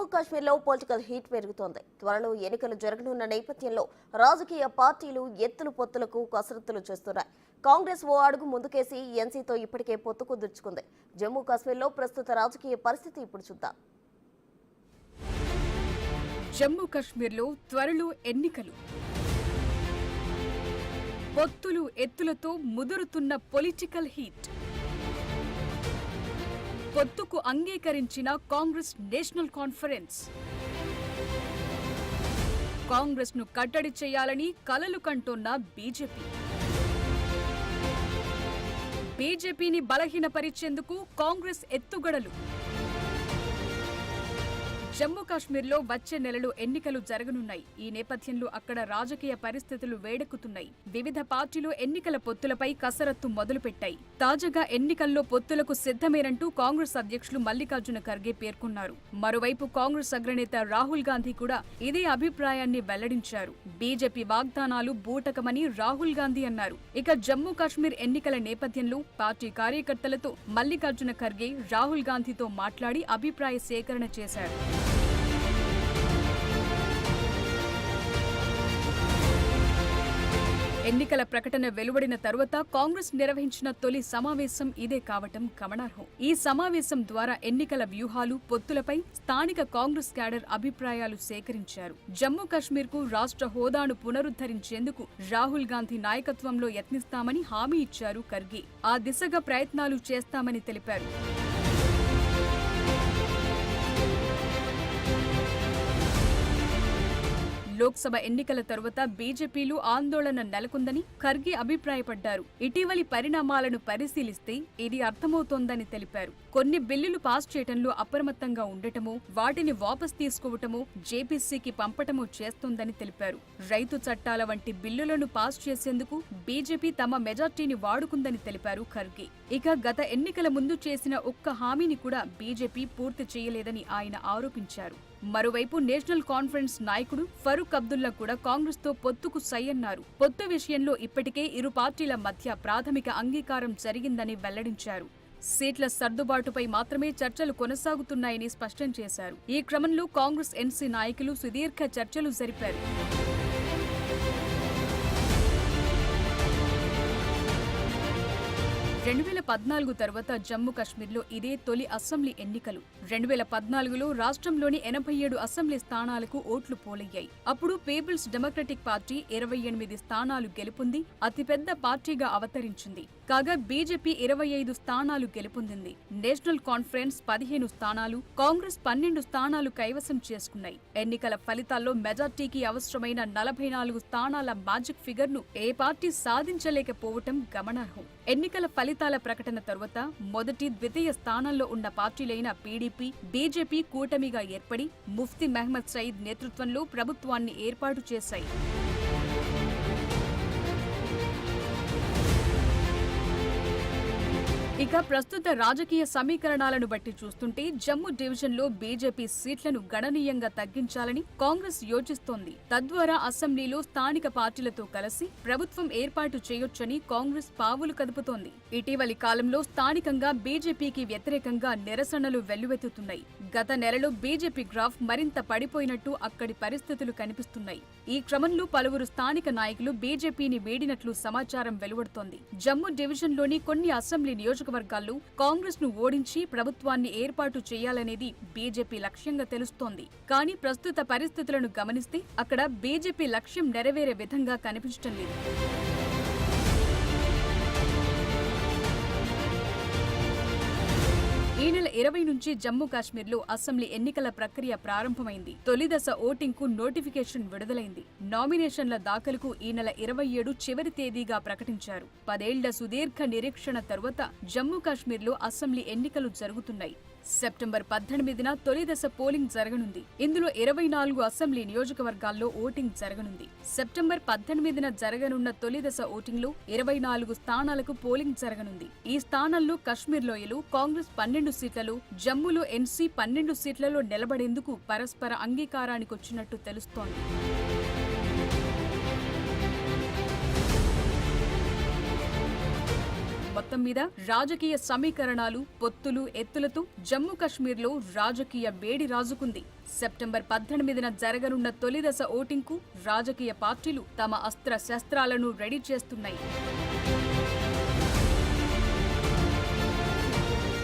జమ్మూ కాశ్మీర్లో political heat పెరుగుతోంది. త్వరలో ఎన్నికలు జరగనున్న నేపథ్యంలో రాజకీయ పార్టీలు ఎత్తులు పొత్తులకు కసరత్తులు చేస్తున్నాయి. కాంగ్రెస్ ఓ అడుగు ముందుకేసి ఎన్సీతో ఇప్పటికే పొత్తు కుదుర్చుకుంది జమ్మూ కాశ్మీర్లో ప్రస్తుత రాజకీయ పరిస్థితి ఇప్పుడు చూద్దాం. జమ్మూ కాశ్మీర్లో త్వరలో ఎన్నికలు. పొత్తులు ఎత్తులతో ముదురుతున్న పొలిటికల్ హీట్. పొత్తుకు అంగీకరించిన కాంగ్రెస్ నేషనల్ కాన్ఫరెన్స్. కాంగ్రెస్ను కట్టడి చేయాలని కలలు కంటోన్న బీజేపీ. బీజేపీని బలహీనపరిచేందుకు కాంగ్రెస్ ఎత్తుగడలు. జమ్మూ కాశ్మీర్లో వచ్చే నెలలో ఎన్నికలు జరగనున్నాయి. ఈ నేపథ్యంలో అక్కడ రాజకీయ పరిస్థితులు వేడెక్కుతున్నాయి. వివిధ పార్టీలు ఎన్నికల పొత్తులపై కసరత్తు మొదలుపెట్టాయి. తాజాగా ఎన్నికల్లో పొత్తులకు సిద్ధమేనంటూ కాంగ్రెస్ అధ్యక్షులు మల్లికార్జున ఖర్గే పేర్కొన్నారు. మరోవైపు కాంగ్రెస్ అగ్రనేత రాహుల్ గాంధీ కూడా ఇదే అభిప్రాయాన్ని వెల్లడించారు. బీజేపీ వాగ్దానాలు బూటకమని రాహుల్ గాంధీ అన్నారు. ఇక జమ్మూ కాశ్మీర్ ఎన్నికల నేపథ్యంలో పార్టీ కార్యకర్తలతో మల్లికార్జున ఖర్గే రాహుల్ గాంధీతో మాట్లాడి అభిప్రాయ సేకరణ చేశారు. ఎన్నికల ప్రకటన వెలువడిన తరువాత కాంగ్రెస్ నిర్వహించిన తొలి సమావేశం ఇదే కావటం గమనార్హం. ఈ సమావేశం ద్వారా ఎన్నికల వ్యూహాలు పొత్తులపై స్థానిక కాంగ్రెస్ క్యాడర్ అభిప్రాయాలు సేకరించారు. జమ్మూ కాశ్మీర్కు రాష్ట్ర హోదాను పునరుద్ధరించేందుకు రాహుల్ గాంధీ నాయకత్వంలో యత్నిస్తామని హామీ ఇచ్చారు ఖర్గే. ఆ దిశగా ప్రయత్నాలు చేస్తామని తెలిపారు. లోక్సభ ఎన్నికల తరువాత బీజేపీలు ఆందోళన నెలకొందని ఖర్గే అభిప్రాయపడ్డారు. ఇటీవలి పరిణామాలను పరిశీలిస్తే ఇది అర్థమవుతోందని తెలిపారు. కొన్ని బిల్లులు పాస్ చేయటంలో అప్రమత్తంగా ఉండటమో వాటిని వాపస్ తీసుకోవటమో జేపీసీకి పంపటమో చేస్తోందని తెలిపారు. రైతు చట్టాల వంటి బిల్లులను పాస్ చేసేందుకు బీజేపీ తమ మెజార్టీని వాడుకుందని తెలిపారు ఖర్గే. ఇక గత ఎన్నికల ముందు చేసిన ఒక్క హామీని కూడా బీజేపీ పూర్తి చేయలేదని ఆయన ఆరోపించారు. మరోవైపు నేషనల్ కాన్ఫరెన్స్ నాయకుడు ఫరూక్ అబ్దుల్లా కూడా కాంగ్రెస్తో పొత్తుకు సై అన్నారు. పొత్తు విషయంలో ఇప్పటికే ఇరు పార్టీల మధ్య ప్రాథమిక అంగీకారం జరిగిందని వెల్లడించారు. సీట్ల సర్దుబాటుపై మాత్రమే చర్చలు కొనసాగుతున్నాయని స్పష్టం చేశారు. ఈ క్రమంలో కాంగ్రెస్ ఎన్సీ నాయకులు సుదీర్ఘ చర్చలు జరిపారు. రెండు వేల పద్నాలుగు తర్వాత జమ్మూ కాశ్మీర్లో ఇదే తొలి అసెంబ్లీ ఎన్నికలు. రెండు వేల పద్నాలుగులో రాష్ట్రంలోని ఎనభై ఏడు అసెంబ్లీ స్థానాలకు ఓట్లు పోలయ్యాయి. అప్పుడు పీపుల్స్ డెమోక్రటిక్ పార్టీ ఇరవై ఎనిమిది స్థానాలు గెలుపొంది అతిపెద్ద పార్టీగా అవతరించింది. కాగా బీజేపీ ఇరవై ఐదు స్థానాలు గెలుపొందింది. నేషనల్ కాన్ఫరెన్స్ పదిహేను స్థానాలు కాంగ్రెస్ పన్నెండు స్థానాలు కైవసం చేసుకున్నాయి. ఎన్నికల ఫలితాల్లో మెజార్టీకి అవసరమైన నలభై నాలుగు స్థానాల మ్యాజిక్ ఫిగర్ను ఏ పార్టీ సాధించలేకపోవటం గమనార్హం. ఎన్నికల ఫలితాల ప్రకటన తరువాత మొదటి ద్వితీయ స్థానంలో ఉన్న పార్టీలైన పీడీపీ బీజేపీ కూటమిగా ఏర్పడి ముఫ్తీ మహ్మద్ సయీద్ నేతృత్వంలో ప్రభుత్వాన్ని ఏర్పాటు చేశాయి. ఇక ప్రస్తుత రాజకీయ సమీకరణాలను బట్టి చూస్తుంటే జమ్మూ డివిజన్లో బీజేపీ సీట్లను గణనీయంగా తగ్గించాలని కాంగ్రెస్ యోచిస్తోంది. తద్వారా అసెంబ్లీలో స్థానిక పార్టీలతో కలిసి ప్రభుత్వం ఏర్పాటు చేయొచ్చని కాంగ్రెస్ పావులు కదుపుతోంది. ఇటీవలి కాలంలో స్థానికంగా బీజేపీకి వ్యతిరేకంగా నిరసనలు వెల్లువెత్తుతున్నాయి. గత నెలలో బీజేపీ గ్రాఫ్ మరింత పడిపోయినట్టు అక్కడి పరిస్థితులు కనిపిస్తున్నాయి. ఈ క్రమంలో పలువురు స్థానిక నాయకులు బీజేపీని వేడినట్లు సమాచారం వెలువడుతోంది. జమ్మూ డివిజన్లోని కొన్ని అసెంబ్లీ నియోజకవర్గాల్లో కాంగ్రెస్ను ఓడించి ప్రభుత్వాన్ని ఏర్పాటు చేయాలనేది బీజేపీ లక్ష్యంగా తెలుస్తోంది. కానీ ప్రస్తుత పరిస్థితులను గమనిస్తే అక్కడ బీజేపీ లక్ష్యం నెరవేరే విధంగా కనిపించడం లేదు. ఇరవై నుంచి జమ్మూ కాశ్మీర్లో అసెంబ్లీ ఎన్నికల ప్రక్రియ ప్రారంభమైంది. తొలి దశ ఓటింగ్కు నోటిఫికేషన్ విడుదలైంది. నామినేషన్ల దాఖలుకు ఈ నెల ఇరవై ఏడు చివరి తేదీగా ప్రకటించారు. పదేళ్ళ సుదీర్ఘ నిరీక్షణ తరువాత జమ్మూ కాశ్మీర్లో అసెంబ్లీ ఎన్నికలు జరుగుతున్నాయి. సెప్టెంబర్ పద్దెనిమిదిన తొలి దశ పోలింగ్ జరగనుంది. ఇందులో ఇరవై నాలుగు అసెంబ్లీ నియోజకవర్గాల్లో ఓటింగ్ జరగనుంది. సెప్టెంబర్ పద్దెనిమిదిన జరగనున్న తొలి దశ ఓటింగ్లో ఇరవై నాలుగు స్థానాలకు పోలింగ్ జరగనుంది. ఈ స్థానాల్లో కాశ్మీర్ లోయలు కాంగ్రెస్ పన్నెండు నేతలు జమ్ములో ఎన్సీ పన్నెండు సీట్లలో నిలబడేందుకు పరస్పర అంగీకారానికొచ్చినట్టు తెలుస్తోంది. మొత్తం మీద రాజకీయ సమీకరణాలు పొత్తులు ఎత్తులతో జమ్మూ కశ్మీర్లో రాజకీయ వేడి రాజుకుంది. సెప్టెంబర్ పద్దెనిమిదిన జరగనున్న తొలిదశ ఓటింగ్కు రాజకీయ పార్టీలు తమ అస్త్ర శస్త్రాలను రెడీ చేస్తున్నాయి.